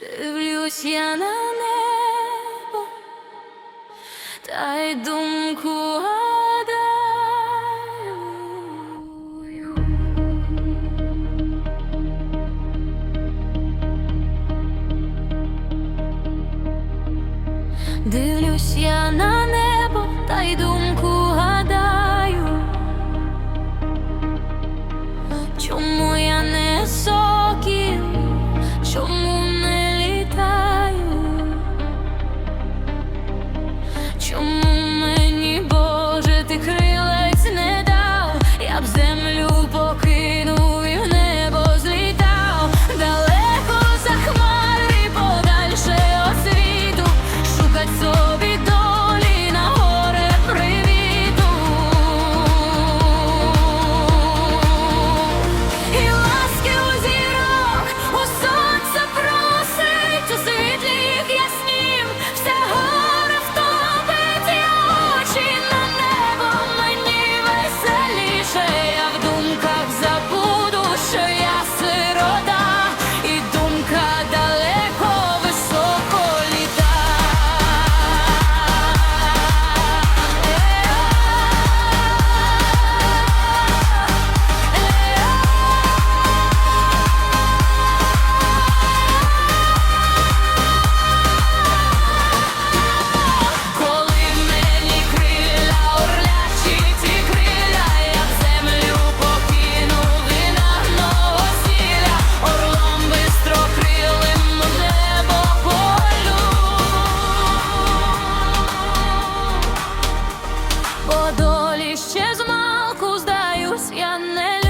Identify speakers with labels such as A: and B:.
A: Дивлюсь я на небо, та й думку гадаю. Дивлюсь я на небо, та й думку jobs and нас я не люблю.